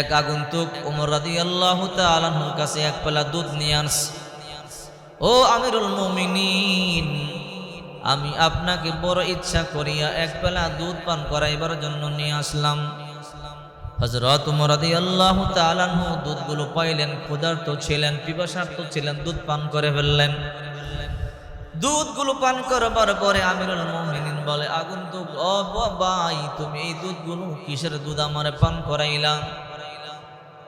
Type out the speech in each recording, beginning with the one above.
এক আগন্তুক উমর রাদি আল্লাহ তালাহুর কাছে এক পেলা দুধ নিয়ে আনস। ও আমিরুল মুমিনিন, আমি আপনাকে বড় ইচ্ছা করিয়া এক পেলা দুধ পান করাইবার জন্য নিয়ে আসলাম। হজরত উমর রাদি আল্লাহ তালাহু দুধগুলো পাইলেন, ক্ষুধার্ত ছিলেন পিপাসার্থ ছিলেন, দুধ পান করে ফেললেন। দুধগুলো পান করবার পরে আমিরুল মুমিনিন বলে, আগন্তুক, ও ভাই তুমি এই দুধগুলো কিসের দুধ আমারে পান করাইলা?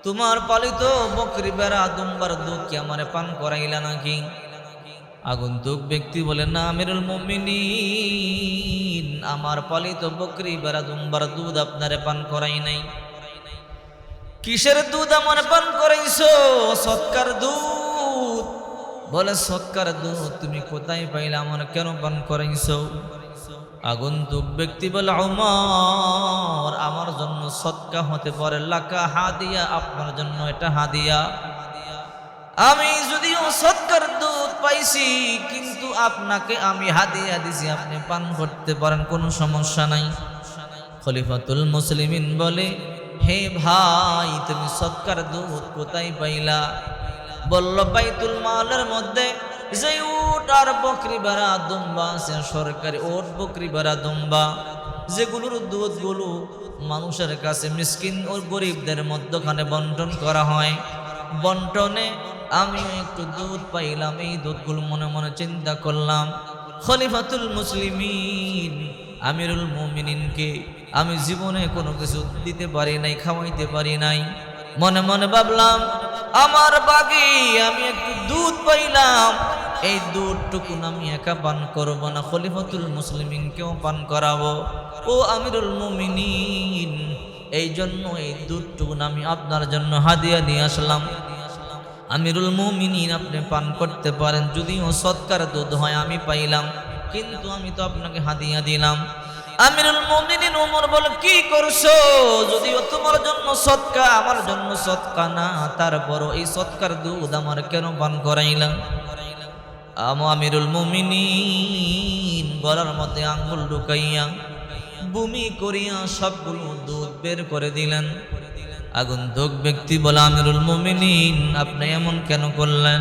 তোমার পালিত বকরি বেড়া দুম্বার দুধ কি আমারে পান করাইলা নাকি? আগন্তুক ব্যক্তি বলে, না, আমিরুল মুমিনিন, আমার পালিত বকরি বেড়া দুম্বার দুধ আপনারে পান করাই নাই। কিসের দুধ আমার পান করাইছো? সৎকার দুধ। বলে, সৎকার দুধ তুমি কোথায় পাইলে? আমার কেন পান করাইছো? আগন্তুক ব্যক্তি বলে আমার আমার জন্য সৎকা হতে পারে, লাকা হাদিয়া, আপনার জন্য এটা হাদিয়া। আমি যদিও সৎকার দুধ পাইছি, কিন্তু আপনাকে আমি হাদিয়া দিছি, আপনি পান করতে পারেন, কোনো সমস্যা নাই। খলিফাতুল মুসলিমিন বলে, হে ভাই, তুমি সৎকার দুধ কোথায় পাইলা? বলল, বাইতুল মালের মধ্যে যে উট আর বকরি বেড়া দুম্বা আছে, সরকারি ওট বকরি বেড়া দুম্বা, যেগুলোর দুধগুলো মানুষের কাছে মিসকিন ও গরিবদের মধ্যখানে বন্টন করা হয়। বন্টনে আমিও একটু দুধ পাইলাম, এই দুধগুলো মনে মনে চিন্তা করলাম, খলিফাতুল মুসলিমিন, আমিরুল মুমিনিনকে আমি জীবনে কোনো কিছু দিতে পারি নাই, খাওয়াইতে পারি নাই। মনে মনে ভাবলাম, আমার বাগে আমি একটু দুধ পাইলাম এই দুধটুকুন আমি একা পান করব না, খলিফাতুল মুসলিমিনকেও পান করাবো। ও আমিরুল মুমিনিন, এই জন্য এই দুধটুকুন আমি আপনার জন্য হাদিয়া নিয়ে আসলাম। আমিরুল মুমিনিন, আপনি পান করতে পারেন, যদিও সৎকার দুধ হয় আমি পাইলাম, কিন্তু আমি তো আপনাকে হাদিয়া দিলাম। আমিরুল মুমিনিন ওমর বল, কি করছ? যদিও তোমার জন্য সৎকা আমার জন্য সৎকা না, তারপরও এই সৎকার দুধ আমার কেন পান করাইলাম? আমিরুল মুমিনিন, গলার মধ্যে আঙ্গুল ঢুকাইয়া বমি করিয়া সবগুলো দুধ বের করে দিলেন। আগুন আগন্তুক ব্যক্তি বলে, আমিরুল মুমিনিন, আপনি এমন কেন করলেন?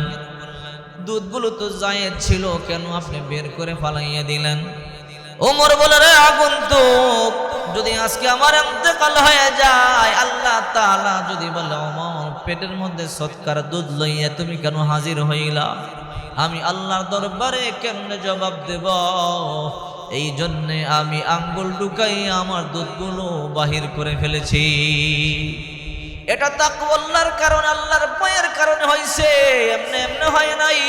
দুধগুলো তো জায়েদ ছিল, কেন আপনি বের করে ফালাইয়া দিলেন? ওমর বলে, রে আগন্তুক, যদি আজকে আমার এতেকাল হয়ে যায়, আল্লাহ তাআলা যদি বলে, ওমর, পেটের মধ্যে সৎকার দুধ লইয়া তুমি কেন হাজির হইলা? আমি আল্লাহর দরবারে কেমনে জবাব দেব? এই জন্যে আমি আঙ্গুল ঢুকাই আমার দুধগুলো বাহির করে ফেলেছি। এটা তাকওয়াল্লার কারণ, আল্লাহর ভয়ের কারণে হয়েছে এমনি এমনি হয় নাই।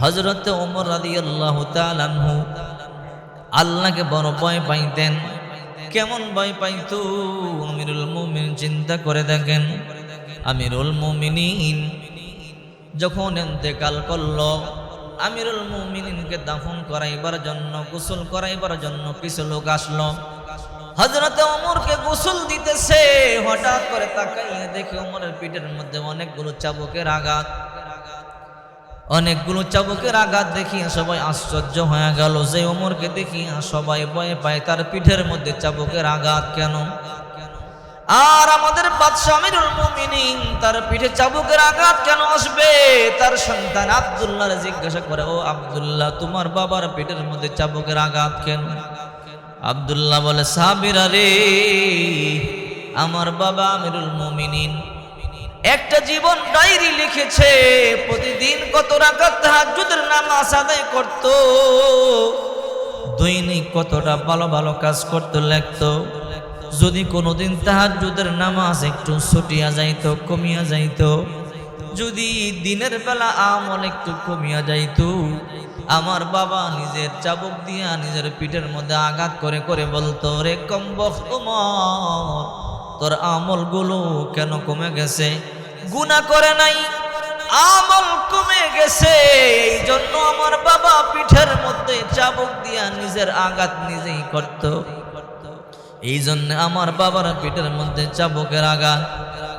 হজরত ওমর রাদিয়াল্লাহু তাআলা আনহু আল্লাহকে বড় ভয় পাইতেন। কেমন ভয় পাইতো? আমিরুল মুমিন চিন্তা করে দেখেন। আমিরুল মুমিনিন যখন এতেকাল করল, আমিরুল মুমিনিনকে দাফন করাইবার জন্য, গোসল করাইবার জন্য কিছু লোক আসলো। হজরত ওমরকে গোসল দিতেছে। হঠাৎ করে তাকাইয়ে দেখে ওমরের পিঠের মধ্যে অনেকগুলো চাবুকের আঘাত। অনেকগুলো চাবুকের আঘাত দেখিয়া সবাই আশ্চর্য হয়ে গেল যে ওমরকে দেখিয়া সবাই ভয় পায় তার পিঠের মধ্যে চাবুকের আঘাত কেন? আর আমাদের বাদশাহ আমিরুল মুমিনিন, তার পিঠে চাবুকের আঘাত কেন আসবে? তার সন্তান আব্দুল্লাহ জিজ্ঞাসা করে, ও আব্দুল্লাহ, তোমার বাবার পিঠের মধ্যে চাবুকের আঘাত কেন? আব্দুল্লাহ বলে, সাবিরা রে, আমার বাবা আমিরুল মুমিনিন একটা জীবন ডায়েরি লিখেছে, প্রতিদিন কত রাকাত তাহাজ্জুদের নামাজ আদায় করত, দৈনিক কতটা ভালো ভালো কাজ করত লিখতো। যদি কোনোদিন তাহাজ্জুদের নামাজ একটু ছুটিয়া যাইত, কমিয়া যাইত, যদি দিনের বেলা আমল একটু কমিয়া যাইত, আমার বাবা নিজের চাবুক দিয়া নিজের পিঠের মধ্যে আঘাত করে করে বলতো, রে কম তোমার তোর আমলগুলো কেন কমে গেছে? গুণা করে নাই, আমল কমে গেছে। এই জন্য আমার বাবা পিঠের মধ্যে চাবুক দিয়া নিজের আঘাত নিজেই করত। এই জন্য আমার বাবার পিঠের মধ্যে চাবুকের আঘাত।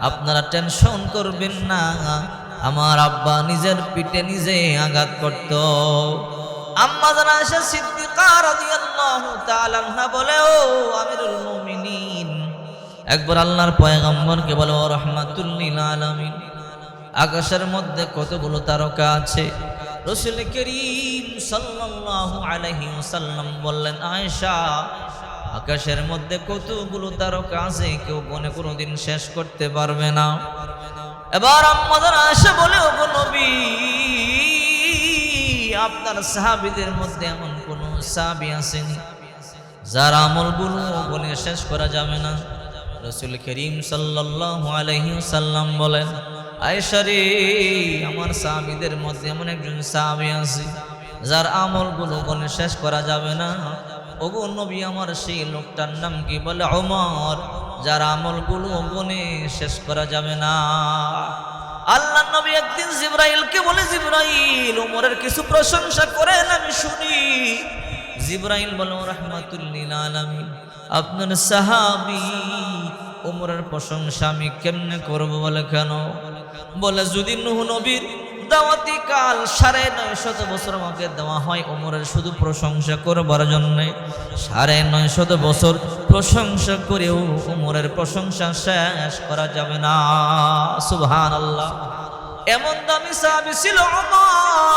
আপনারা টেনশন করবেন না। আমার আব্বা নিজের পিঠে নিজে আঘাত করত। আম্মা জানা এসে সিদ্দিকা একবার আকাশের মধ্যে কতগুলো তারকা আছে? রসুল করিম ওয়াসাল্লাম বললেন, আয়েশা আকাশের মধ্যে কতগুলো তারকা আছে, কেউ গনে কোনোদিন শেষ করতে পারবে না। এবার আমাদের আয়েশা বলে, ওগো নবী, আপনার সাহাবিদের মধ্যে এমন কোন সাহাবী আসেনি যার আমলগুলো বলে শেষ করা যাবে না? রসুল করিম সাল্লাল্লাহু আলাইহি সাল্লাম বলেন, আয়েশা রে, আমার সাহাবিদের মধ্যে এমন একজন সাহাবী আছে যার আমলগুলো বলে শেষ করা যাবে না। ওগো নবী আমার সেই লোকটার নাম কি বলে? ওমর। যার আমলগুলো বনে শেষ করা যাবে না। আল্লাহ নবী একদিন জিব্রাইলকে বলে, জিব্রাইল, ওমরের কিছু প্রশংসা করেন আমি শুনি। জিব্রাইল বলো রহমাতুল্লিল আলামিন, আপনার সাহাবি ওমরের প্রশংসা আমি কেমনে করব বলে কেন? বলে, যদি নুহ নবীর দাওয়াতি কাল সাড়ে নয় শত বছর আমাকে দেওয়া হয় ওমরের শুধু প্রশংসা করবার জন্যে। সাড়ে নয় শত বছর প্রশংসা করেও ওমরের প্রশংসা শেষ করা যাবে না। সুবহান আল্লাহ এমন দামি সাহাবি ছিল ওমর।